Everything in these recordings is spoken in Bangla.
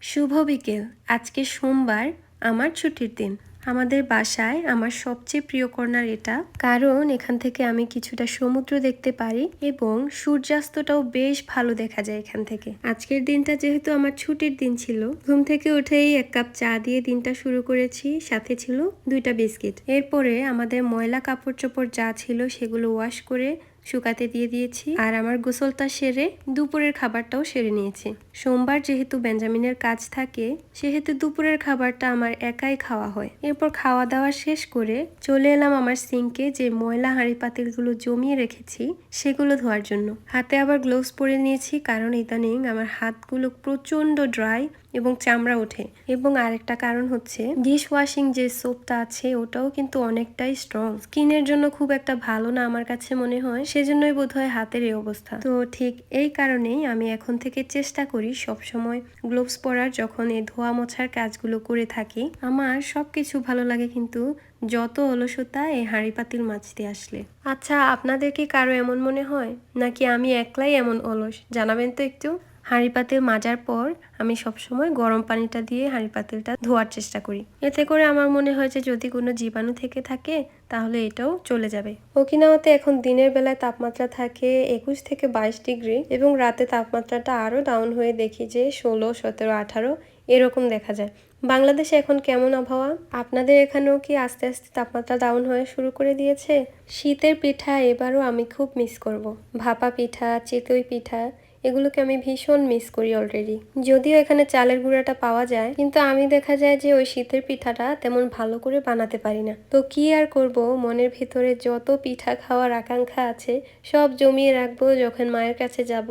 শুভ বিকেল। আজকে সোমবার, আমার ছুটির দিন। আমাদের বাসায় আমার সবচেয়ে প্রিয় কর্নার এটা। কারণ এখান থেকে আমি কিছুটা সমুদ্র দেখতে পারি এবং সূর্যাস্তটাও বেশ ভালো দেখা যায় এখান থেকে। আজকের দিনটা যেহেতু আমার ছুটির দিন ছিল, ঘুম থেকে উঠেই এক কাপ চা দিয়ে দিনটা শুরু করেছি। সাথে ছিল দুইটা বিস্কিট। এরপরে আমাদের ময়লা কাপড় চোপড় যা ছিল সেগুলো ওয়াশ করে শুকাতে দিয়ে দিয়েছি আর আমার গোসলটা সেরে দুপুরের খাবারটাও সেরে নিয়েছি। সোমবার যেহেতু বেঞ্জামিনের কাজ থাকে, সেহেতু দুপুরের খাবারটা আমার একাই খাওয়া হয়। এরপর খাওয়া দাওয়া শেষ করে চলে এলাম আমার সিঙ্কে যে ময়লা হাঁড়ি পাতিলগুলো জমিয়ে রেখেছি সেগুলো ধোয়ার জন্য। হাতে আবার গ্লোভস পরে নিয়েছি, কারণ ইদানিং আমার হাতগুলো প্রচণ্ড ড্রাই এবং চামড়া ওঠে। এবং আরেকটা কারণ হচ্ছে ডিশ ওয়াশিং যে সোপটা আছে, ওটাও কিন্তু অনেকটাই স্ট্রং স্কিনের জন্য খুব একটা ভালো না আমার কাছে মনে হয়, সেজন্যই বোধ হয় হাতের এই অবস্থা। তো ঠিক এই কারণেই আমি এখন থেকে চেষ্টা করি সবসময় গ্লোভস পরার, যখন এই ধোয়া মোছার কাজগুলো করে থাকি। আমার সবকিছু ভালো লাগে কিন্তু যত অলসতা এই হাঁড়ি পাতিল মাছতে আসলে। আচ্ছা আপনাদের কি কারও এমন মনে হয়? নাকি আমি একলাই এমন অলস? জানাবেন তো একটু। হাঁড়ি পাতিল মাজার পর আমি সবসময় গরম পানিটা দিয়ে হাঁড়ি পাতিলটা ধোয়ার চেষ্টা করি। এতে করে আমার মনে হয় যে যদি কোনো জীবাণু থেকে থাকে, তাহলে এটাও চলে যাবে। ওকিনাওয়াতে এখন দিনের বেলায় তাপমাত্রা থাকে একুশ থেকে বাইশ ডিগ্রি এবং রাতে তাপমাত্রাটা আরও ডাউন হয়ে দেখি যে ষোলো, সতেরো, আঠারো এরকম দেখা যায়। বাংলাদেশে এখন কেমন আবহাওয়া? আপনাদের এখানেও কি আস্তে আস্তে তাপমাত্রা ডাউন হয়ে শুরু করে দিয়েছে? শীতের পিঠা এবারও আমি খুব মিস করব। ভাপা পিঠা, চিতই পিঠা এগুলোকে আমি ভীষণ মিস করি অলরেডি যদিও এখানে চালের গুঁড়াটা পাওয়া যায়, কিন্তু আমি দেখা যায় যে ওই শীতের পিঠাটা তেমন ভালো করে বানাতে পারি না। তো কি আর করব? মনের ভিতরে যত পিঠা খাওয়ার আকাঙ্ক্ষা আছে, সব জমিয়ে রাখব, যখন মায়ের কাছে যাব,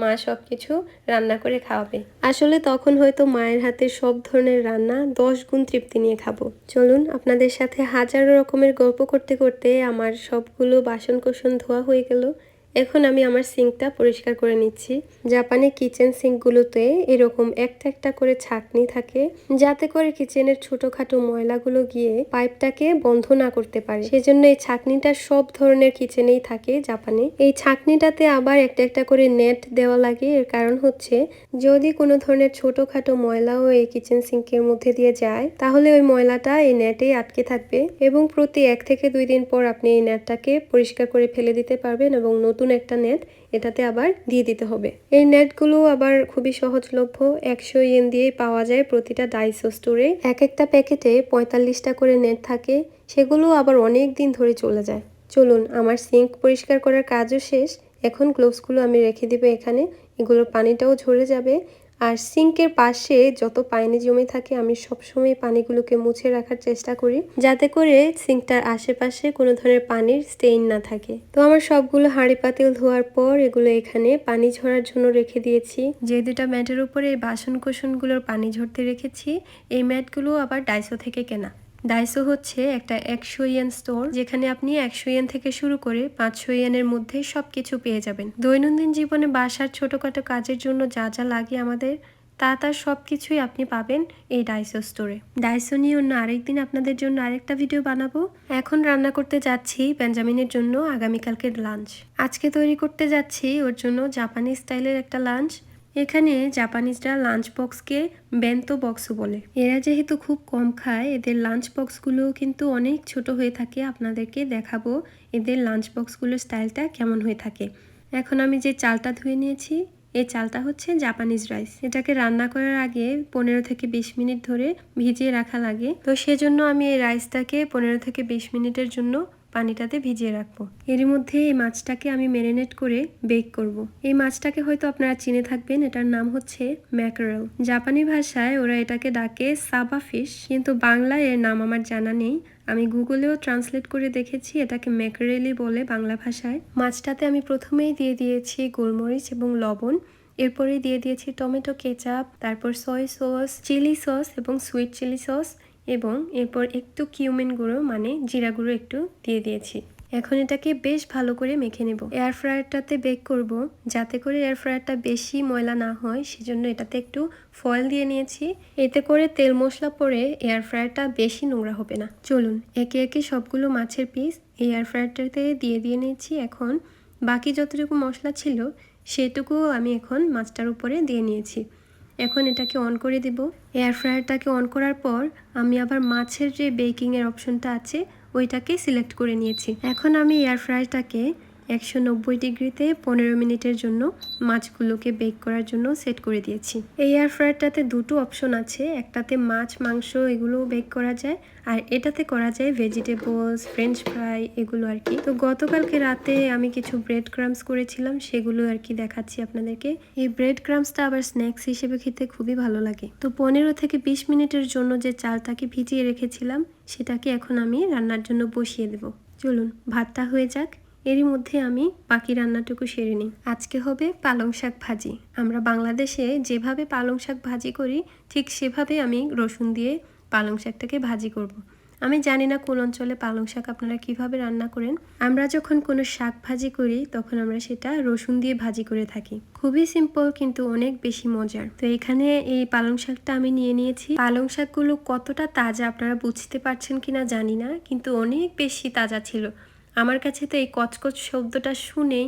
মা সব কিছু রান্না করে খাওয়াবে। আসলে তখন হয়তো মায়ের হাতে সব ধরনের রান্না দশ গুণ তৃপ্তি নিয়ে খাব। চলুন, আপনাদের সাথে হাজারো রকমের গল্প করতে করতে আমার সবগুলো বাসন কোসন ধোয়া হয়ে গেল। এখন আমি আমার সিঙ্কটা পরিষ্কার করে নিচ্ছি। জাপানি কিচেন সিঙ্কগুলোতে এরকম একটা একটা করে ছাকনি থাকে, যাতে করে কিচেনের ছোটখাটো ময়লাগুলো গিয়ে পাইপটাকে বন্ধ না করতে পারে। সেজন্য এই ছাকনিটা সব ধরনের কিচেনেই থাকে জাপানে। এই ছাকনিটাতে আবার একটা একটা করে নেট দেওয়া লাগে। এর কারণ হচ্ছে, যদি কোনো ধরনের ছোটখাটো ময়লাও এই কিচেন সিঙ্কের মধ্যে দিয়ে যায়, তাহলে ওই ময়লাটা এই নেটেই আটকে থাকবে এবং প্রতি এক থেকে দুই দিন পর আপনি এই নেটটাকে পরিষ্কার করে ফেলে দিতে পারবেন এবং নতুন একটা নেট এটাতে আবার দিয়ে দিতে হবে। এই নেটগুলো আবার খুবই সহজলভ্য, একশো ইয়েন দিয়ে পাওয়া যায় প্রতিটা ডাইসো স্টোরে এক একটা প্যাকেটে পঁয়তাল্লিশটা করে নেট থাকে, সেগুলো আবার অনেক দিন ধরে চলে যায়। চলুন, আমার সিঙ্ক পরিষ্কার করার কাজও শেষ। এখন গ্লোভসগুলো আমি রেখে দিব এখানে। এগুলোর পানিটাও ঝরে যাবে। আর সিঙ্কের পাশে যত পানি জমে থাকে, আমি সবসময় পানিগুলোকে মুছে রাখার চেষ্টা করি, যাতে করে সিঙ্কটার আশেপাশে কোনো ধরনের পানির স্টেইন না থাকে। তো আমার সবগুলো হাঁড়ি পাতিল ধোয়ার পর এগুলো এখানে পানি ঝরার জন্য রেখে দিয়েছি। যে দুটা ম্যাটের উপরে এই বাসন কোসনগুলোর পানি ঝরতে রেখেছি, এই ম্যাটগুলো আবার ডাইসো থেকে কেনা। ডাইসো হচ্ছে একটা একশো ইয়েন স্টোর যেখানে আপনি একশো ইয়েন থেকে শুরু করে পাঁচশো ইয়েনের মধ্যে সব কিছু পেয়ে যাবেন। দৈনন্দিন জীবনে বাসার ছোটোখাটো কাজের জন্য যা যা লাগে আমাদের, তা তার সব কিছুই আপনি পাবেন এই ডাইসো স্টোরে ডাইসো নিয়ে অন্য আরেকদিন আপনাদের জন্য আরেকটা ভিডিও বানাবো। এখন রান্না করতে যাচ্ছি বেঞ্জামিনের জন্য আগামীকালকের লাঞ্চ আজকে তৈরি করতে যাচ্ছি ওর জন্য জাপানি স্টাইলের একটা লাঞ্চ এখানে জাপানিজরা লাঞ্চ বক্সকে বেন্তো বক্সও বলে। এরা যেহেতু খুব কম খায়, এদের লাঞ্চ বক্সগুলো কিন্তু অনেক ছোট হয়ে থাকে। আপনাদেরকে দেখাবো এদের লাঞ্চ বক্সগুলোর স্টাইলটা কেমন হয়ে থাকে। এখন আমি যে চালটা ধুয়ে নিয়েছি এই চালটা হচ্ছে জাপানিজ রাইস। এটাকে রান্না করার আগে পনেরো থেকে বিশ মিনিট ধরে ভিজিয়ে রাখা লাগে। তো সেজন্য আমি এই রাইসটাকে পনেরো থেকে বিশ মিনিটের জন্য পানিটাতে ভিজিয়ে রাখব। এর মধ্যে এই মাছটাকে আমি ম্যারিনেট করে বেক করব। এই মাছটাকে হয়তো আপনারা চিনে থাকবেন, এটার নাম হচ্ছে ম্যাকারেল। জাপানি ভাষায় ওরা এটাকে ডাকে সাবা ফিশ, কিন্তু বাংলায় এর নাম আমার জানা নেই। আমি গুগলেও ট্রান্সলেট করে দেখেছি, এটাকে ম্যাকারেলি বলে বাংলা ভাষায়। মাছটাতে আমি প্রথমেই দিয়ে দিয়েছি গোলমরিচ এবং লবণ এরপরে দিয়ে দিয়েছি টমেটো কেচাপ, তারপর সয় সস, চিলি সস এবং সুইট চিলি সস এবং এরপর একটু কিউমিন গুঁড়ো মানে জিরা গুঁড়ো একটু দিয়ে দিয়েছি। এখন এটাকে বেশ ভালো করে মেখে নেব। এয়ার ফ্রায়ারটাতে বেক করব, যাতে করে এয়ার ফ্রায়ারটা বেশি ময়লা না হয়, সেজন্য এটাতে একটু ফয়েল দিয়ে নিয়েছি। এতে করে তেল মশলা পরে এয়ার ফ্রায়ারটা বেশি নোংরা হবে না। চলুন, একে একে সবগুলো মাছের পিস এই এয়ার ফ্রায়ারটাতে দিয়ে দিয়ে নিয়েছি। এখন বাকি যতটুকু মশলা ছিল সেটুকু আমি এখন মাছটার উপরে দিয়ে নিয়েছি। এখন এটাকে অন করে দেব। এয়ার ফ্রায়ারটাকে অন করার পর আমি আবার মাছের যে বেকিংয়ের অপশনটা আছে, ওইটাকে সিলেক্ট করে নিয়েছি। এখন আমি এয়ার ফ্রায়ারটাকে একশো নব্বই ডিগ্রিতে পনেরো মিনিটের জন্য মাছগুলোকে বেক করার জন্য সেট করে দিয়েছি। এই এয়ার ফ্রায়ারটাতে দুটো অপশন আছে, একটাতে মাছ, মাংস এগুলো বেক করা যায়, আর এটাতে করা যায় ভেজিটেবলস ফ্রেঞ্চ ফ্রাই এগুলো আর কি। তো গতকালকে রাতে আমি কিছু ব্রেড ক্রামস করেছিলাম, সেগুলো আর কি দেখাচ্ছি আপনাদেরকে। এই ব্রেড ক্রামসটা আবার স্ন্যাক্স হিসেবে খেতে খুবই ভালো লাগে। তো পনেরো থেকে বিশ মিনিটের জন্য যে চালটাকে ভিজিয়ে রেখেছিলাম, সেটাকে এখন আমি রান্নার জন্য বসিয়ে দেব। চলুন, ভাতটা হয়ে যাক। এরই মধ্যে আমি বাকি রান্নাটুকু সেরে নিই। আজকে হবে পালং শাক ভাজি। আমরা বাংলাদেশে যেভাবে পালং শাক ভাজি করি, ঠিক সেভাবে আমি রসুন দিয়ে পালং শাকটাকে ভাজি করব। আমি জানি না কোন অঞ্চলে পালং শাক আপনারা কীভাবে রান্না করেন। আমরা যখন কোনো শাক ভাজি করি, তখন আমরা সেটা রসুন দিয়ে ভাজি করে থাকি। খুবই সিম্পল কিন্তু অনেক বেশি মজার। তো এখানে এই পালং শাকটা আমি নিয়ে নিয়েছি। পালং শাকগুলো কতটা তাজা আপনারা বুঝতে পারছেন কিনা জানি না, কিন্তু অনেক বেশি তাজা ছিল। আমার কাছে তো এই কচকচ শব্দটা শুনেই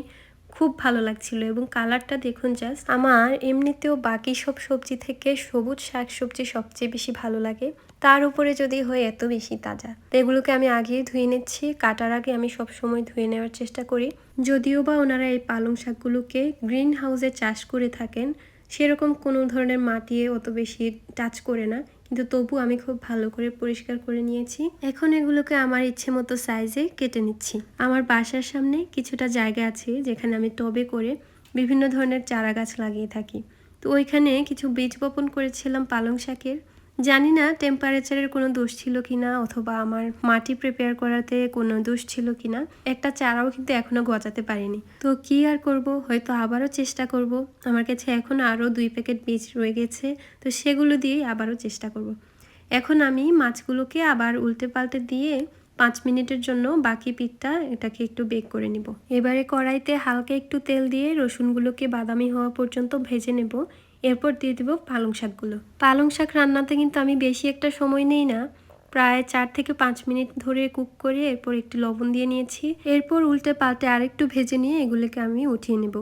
খুব ভালো লাগছিল এবং কালারটা দেখুন জাস্ট আমার এমনিতেও বাকি সব সবজি থেকে সবুজ শাক সবজি সবচেয়ে বেশি ভালো লাগে। তার উপরে যদি হয় এত বেশি তাজা। তো এগুলোকে আমি আগেই ধুয়ে নিচ্ছি, কাটার আগে আমি সব সময় ধুয়ে নেওয়ার চেষ্টা করি। যদিও বা ওনারা এই পালং শাকগুলোকে গ্রিন হাউসে চাষ করে থাকেন, সেরকম কোনো ধরনের মাটি অত বেশি টাচ করে না। কিন্তু তবু আমি খুব ভালো করে পরিষ্কার করে নিয়েছি। এখন এগুলোকে আমার ইচ্ছে মতো সাইজে কেটে নিচ্ছি। আমার বাসার সামনে কিছুটা জায়গা আছে যেখানে আমি টবে করে বিভিন্ন ধরনের চারা গাছ লাগিয়ে থাকি। তো ওইখানে কিছু বীজ বপন করেছিলাম পালং শাকের। জানি না টেম্পারেচারের কোনো দোষ ছিল কি না অথবা আমার মাটি প্রিপেয়ার করাতে কোনো দোষ ছিল কি না একটা চারাও কিন্তু এখনও গজাতে পারিনি। তো কি আর করব? হয়তো আবারও চেষ্টা করব। আমার কাছে এখন আরও দুই প্যাকেট বীজ রয়ে গেছে, তো সেগুলো দিয়েই আবারও চেষ্টা করব। এখন আমি মাছগুলোকে আবার উল্টে পাল্টে দিয়ে পাঁচ মিনিটের জন্য বাকি পিঠটা এটাকে একটু বেক করে নিব। এবারে কড়াইতে হালকা একটু তেল দিয়ে রসুনগুলোকে বাদামি হওয়া পর্যন্ত ভেজে নেব। এরপর দিয়ে দেবো পালং শাকগুলো। পালং শাক রান্নাতে কিন্তু আমি বেশি একটা সময় নেই না। প্রায় চার থেকে পাঁচ মিনিট ধরে কুক করে এরপর একটু লবণ দিয়ে নিয়েছি। এরপর উল্টে পাল্টে আরেকটু ভেজে নিয়ে এগুলোকে আমি উঠিয়ে নেব।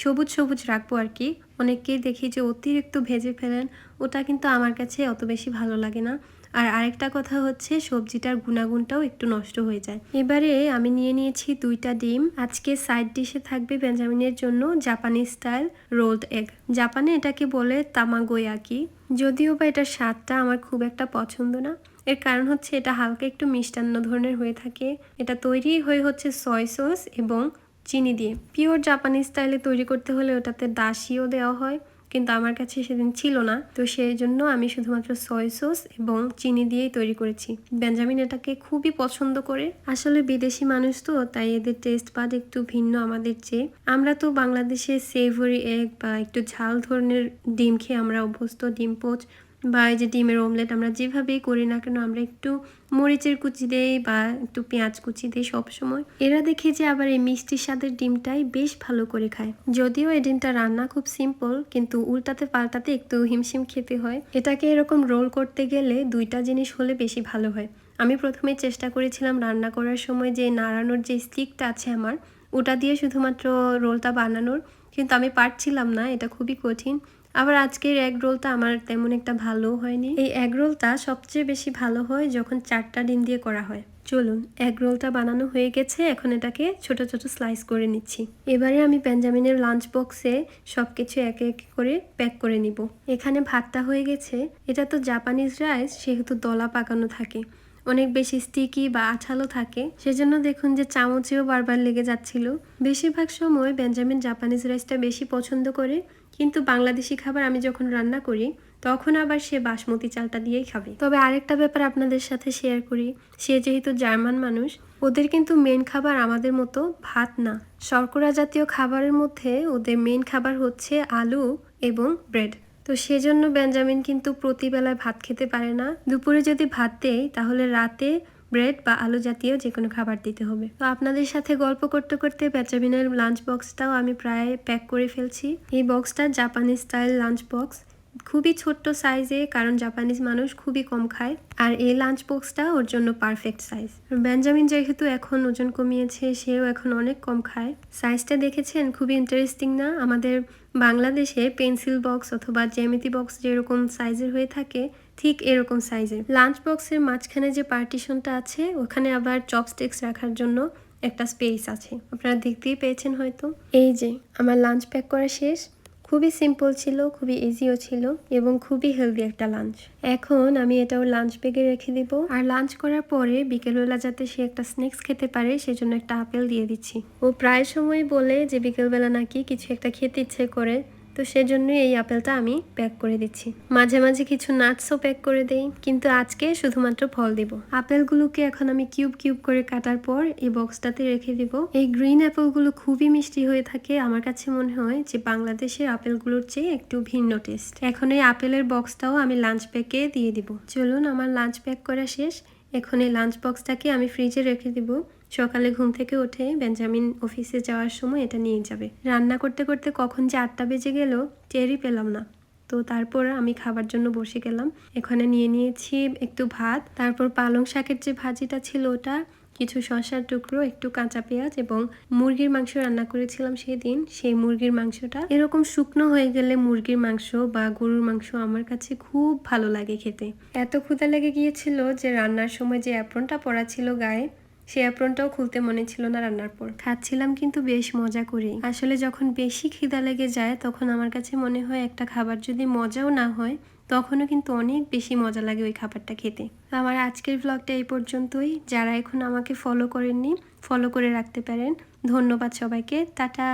সবুজ সবুজ রাখব আর কি। অনেককেই দেখি যে অতিরিক্ত ভেজে ফেলেন, ওটা কিন্তু আমার কাছে অত বেশি ভালো লাগে না। আর আরেকটা কথা হচ্ছে, সবজিটার গুণাগুণটাও একটু নষ্ট হয়ে যায়। এবারে আমি নিয়ে নিয়েছি দুইটা ডিম। আজকে সাইড ডিশে থাকবে বেঞ্জামিনের জন্য জাপানি স্টাইল রোলড এগ জাপানে এটাকে বলে তামাগোয়াকি। যদিও বা এটার স্বাদটা আমার খুব একটা পছন্দ না। এর কারণ হচ্ছে, এটা হালকা একটু মিষ্টান্ন ধরনের হয়ে থাকে। এটা তৈরি হয়ে হচ্ছে সয় সস এবং চিনি দিয়ে। পিওর জাপানি স্টাইলে তৈরি করতে হলে ওটাতে দাসিও দেওয়া হয়। কিন্তু আমার কাছে সেদিন ছিল না। তো সেই জন্য আমি শুধুমাত্র সয় সস এবং চিনি দিয়েই তৈরি করেছি। বেঞ্জামিন এটাকে খুবই পছন্দ করে। আসলে বিদেশি মানুষ তো, তাই এদের টেস্ট বাদ একটু ভিন্ন আমাদের চেয়ে। আমরা তো বাংলাদেশে সেভরি এগ বা একটু ঝাল ধরনের ডিম খেয়ে আমরা অভ্যস্ত। ডিম পোচ বা এই যে ডিমের অমলেট আমরা যেভাবেই করি না কেন, আমরা একটু মরিচের কুচি দেই বা একটু পেঁয়াজ কুচি দেই সবসময়। এরা দেখে যে আবার এই মিষ্টির স্বাদের ডিমটাই বেশ ভালো করে খায়। যদিও এই ডিমটা রান্না খুব সিম্পল কিন্তু উল্টাতে পাল্টাতে একটু হিমশিম খেতে হয়। এটাকে এরকম রোল করতে গেলে দুইটা জিনিস হলে বেশি ভালো হয়। আমি প্রথমে চেষ্টা করেছিলাম রান্না করার সময় যে নাড়ানোর যে স্টিকটা আছে আমার, ওটা দিয়ে শুধুমাত্র রোলটা বানানোর, কিন্তু আমি পারছিলাম না, এটা খুবই কঠিন। আবার আজকের এগ রোলটা আমার তেমন একটা ভালো হয়নি। এই এগ রোলটা সবচেয়ে বেশি ভালো হয় যখন চারটা ডিম দিয়ে করা হয়। চলুন এগ রোলটা বানানো হয়ে গেছে, এখন এটাকে ছোট ছোট স্লাইস করে নিচ্ছি। এবারে আমি বেঞ্জামিনের লাঞ্চ বক্সে সব কিছু একে একে করে প্যাক করে নিব। এখানে ভাতটা হয়ে গেছে। এটা তো জাপানিজ রাইস সেহেতু দলা পাকানো থাকে। অনেক বেশি স্টিকি বা আঠালো থাকে। সেজন্য দেখুন যে চামচেও বারবার লেগে যাচ্ছিল। বেশিরভাগ সময় বেঞ্জামিন জাপানিজ রাইসটা বেশি পছন্দ করে। কিন্তু বাংলাদেশি খাবার আমি যখন রান্না করি, তখন আবার সে বাসমতি চালটা দিয়েই খাবে। তবে আরেকটা ব্যাপার আপনাদের সাথে শেয়ার করি। সে যেহেতু জার্মান মানুষ, ওদের কিন্তু মেন খাবার আমাদের মতো ভাত না। শর্করা জাতীয় খাবারের মধ্যে ওদের মেন খাবার হচ্ছে আলু এবং ব্রেড তো সেজন্য বেঞ্জামিন কিন্তু প্রতিবেলায় ভাত খেতে পারে না। দুপুরে যদি ভাত দেয় তাহলে রাতে ব্রেড বা আলু জাতীয় যে কোনো খাবার দিতে হবে। তো আপনাদের সাথে গল্প করতে করতে বেঞ্জামিনের লাঞ্চ বক্সটাও আমি প্রায় প্যাক করে ফেলছি। এই বক্সটা জাপানি স্টাইল লাঞ্চ বক্স খুবই ছোট্ট সাইজে কারণ জাপানিজ মানুষ খুবই কম খায়। আর এই লাঞ্চ বক্সটা ওর জন্য পারফেক্ট সাইজ বেঞ্জামিন যেহেতু এখন ওজন কমিয়েছে, সেও এখন অনেক কম খায়। সাইজটা দেখেছেন? খুবই ইন্টারেস্টিং না? আমাদের বাংলাদেশে পেন্সিল বক্স অথবা জ্যামিতি বক্স যেরকম সাইজের হয়ে থাকে, ঠিক এরকম সাইজের। লাঞ্চ বক্সের মাঝখানে যে পার্টিশনটা আছে, ওখানে আবার চপস্টিক্স রাখার জন্য একটা স্পেস আছে। আপনারা দেখতেই পেয়েছেন হয়তো। এই যে, আমার লাঞ্চ প্যাক করা শেষ। খুবই সিম্পল ছিল, খুবই ইজিও ছিল এবং খুবই হেলদি একটা লাঞ্চ এখন আমি এটাও লাঞ্চ ব্যাগে রেখে দিব। আর লাঞ্চ করার পরে বিকেলবেলা যাতে সে একটা স্ন্যাক্স খেতে পারে, সেজন্য একটা আপেল দিয়ে দিচ্ছি। ও প্রায় সময় বলে যে বিকেলবেলা নাকি কিছু একটা খেতে ইচ্ছে করে। তো সেজন্যই এই আপেলটা আমি প্যাক করে দিচ্ছি। মাঝে মাঝে কিছু নাটসও প্যাক করে দেই, কিন্তু আজকে শুধুমাত্র ফল দিব। আপেলগুলোকে এখন আমি কিউব কিউব করে কাটার পর এই বক্সটাতে রেখে দিব। এই গ্রিন অ্যাপেলগুলো খুবই মিষ্টি হয়ে থাকে। আমার কাছে মনে হয় যে বাংলাদেশের আপেলগুলোর চেয়ে একটু ভিন্ন টেস্ট এখন এই আপেলের বক্সটাও আমি লাঞ্চ প্যাকে দিয়ে দিব। চলুন আমার লাঞ্চ প্যাক করা শেষ। এখন এই লাঞ্চ বক্সটাকে আমি ফ্রিজে রেখে দিব। সকালে ঘুম থেকে উঠে বেঞ্জামিন অফিসে যাওয়ার সময় এটা নিয়ে যাবে। রান্না করতে করতে কখন যে আটটা বেজে গেল, টেরই পেলাম না। তো তারপর আমি খাবার জন্য বসে গেলাম। এখানে নিয়ে নিয়েছি একটু ভাত, তারপর পালং শাকের যে ভাজিটা ছিল ওটা, কিছু শসার টুকরো, একটু কাঁচা পেঁয়াজ এবং মুরগির মাংস রান্না করেছিলাম সেদিন। সেই মুরগির মাংসটা এরকম শুকনো হয়ে গেলে মুরগির মাংস বা গরুর মাংস আমার কাছে খুব ভালো লাগে খেতে। এত ক্ষুদা লেগে গিয়েছিল যে রান্নার সময় যে অ্যাপ্রনটা পরা ছিল গায়ে সেই অ্যাপ্রনটাও খুলতে মনে ছিল না রান্নার পর। খাচ্ছিলাম কিন্তু বেশ মজা করি আসলে যখন বেশি খিদা লেগে যায়, তখন আমার কাছে মনে হয় একটা খাবার যদি মজাও না হয়, তখনও কিন্তু অনেক বেশি মজা লাগে ওই খাবারটা খেতে। আমার আজকের ভ্লগটা এই পর্যন্তই। যারা এখন আমাকে ফলো করেননি ফলো করে রাখতে পারেন। ধন্যবাদ সবাইকে। টাটা!